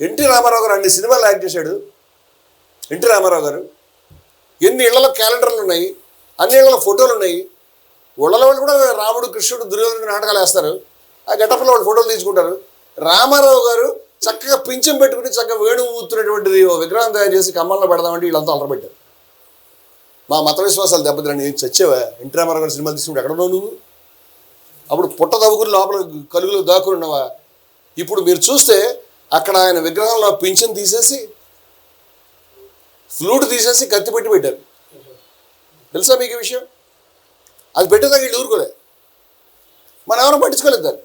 NT Ramarao గారు అన్ని సినిమాలు యాక్ట్ చేశాడు. ఎన్టీ రామారావు గారు. ఎన్ని ఇళ్ళలో క్యాలెండర్లు ఉన్నాయి అన్ని ఇళ్ళలో ఫోటోలు ఉన్నాయి. ఒళ్ళలో వాళ్ళు కూడా రాముడు కృష్ణుడు దుర్యోధనుడు నాటకాలు వేస్తారు. ఆ గెటప్లో వాళ్ళు ఫోటోలు తీసుకుంటారు. రామారావు గారు చక్కగా పింఛం పెట్టుకుని చక్కగా వేణు ఊతున్నటువంటిది ఓ విగ్రహం తయారు చేసి కమ్మల్లో పెడదామంటే వీళ్ళంతా అలరబెట్టారు. మా మత విశ్వాసాలు దెబ్బతిరండి నేను చచ్చేవా? ఎన్టీ రామారావు గారి సినిమాలు తీసుకుంటే ఎక్కడ ఉన్నావు నువ్వు? అప్పుడు పుట్ట తవ్వుకుని లోపల కలుగులు దాక్కుని ఉన్నావా? ఇప్పుడు మీరు చూస్తే అక్కడ ఆయన విగ్రహంలో పింఛన్ తీసేసి ఫ్లూట్ తీసేసి కత్తి పెట్టి పెట్టారు. తెలుసా మీకు విషయం? అది పెట్టేదాకా వీళ్ళు ఊరుకోలే. మనం ఎవరు పట్టించుకోలేదు దాన్ని.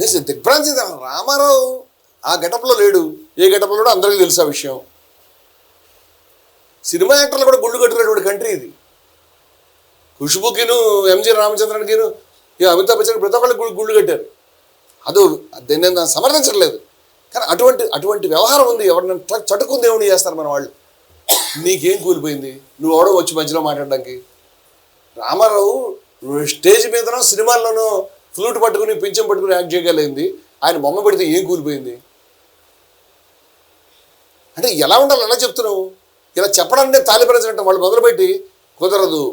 నిజం దిగ్భ్రాంతి రామారావు ఆ గెటప్లో లేడు. ఏ గెటప్లో కూడా అందరికీ తెలుసు ఆ విషయం? సినిమా యాక్టర్లు కూడా గుళ్ళు కట్టుకునేటువంటి కంట్రీ ఇది. ఖుష్బుకిను ఎంజి రామచంద్రన్కిను ఈ అమితాబ్ బచ్చన్ ప్రతి ఒక్కళ్ళు గుళ్ళు గుళ్ళు కట్టారు. అదో దాన్ని దాన్ని సమర్థించట్లేదు. కానీ అటువంటి అటువంటి వ్యవహారం ఉంది. ఎవరిని చటుకుంది ఏమని చేస్తారు మన వాళ్ళు? నీకేం కూలిపోయింది? నువ్వు ఎవడో వచ్చి మధ్యలో మాట్లాడడానికి? రామారావు స్టేజ్ మీదనో సినిమాల్లోనో ఫ్లూట్ పట్టుకుని పింఛం పట్టుకుని యాక్ట్ చేయగలిగింది. ఆయన బొమ్మ పెడితే ఏం కూలిపోయింది? అంటే ఎలా ఉండాలి? ఎలా చెప్తున్నావు? ఇలా చెప్పడానికి తాలిపరచినట్టు వాళ్ళు మొదలుపెట్టి కుదరదు.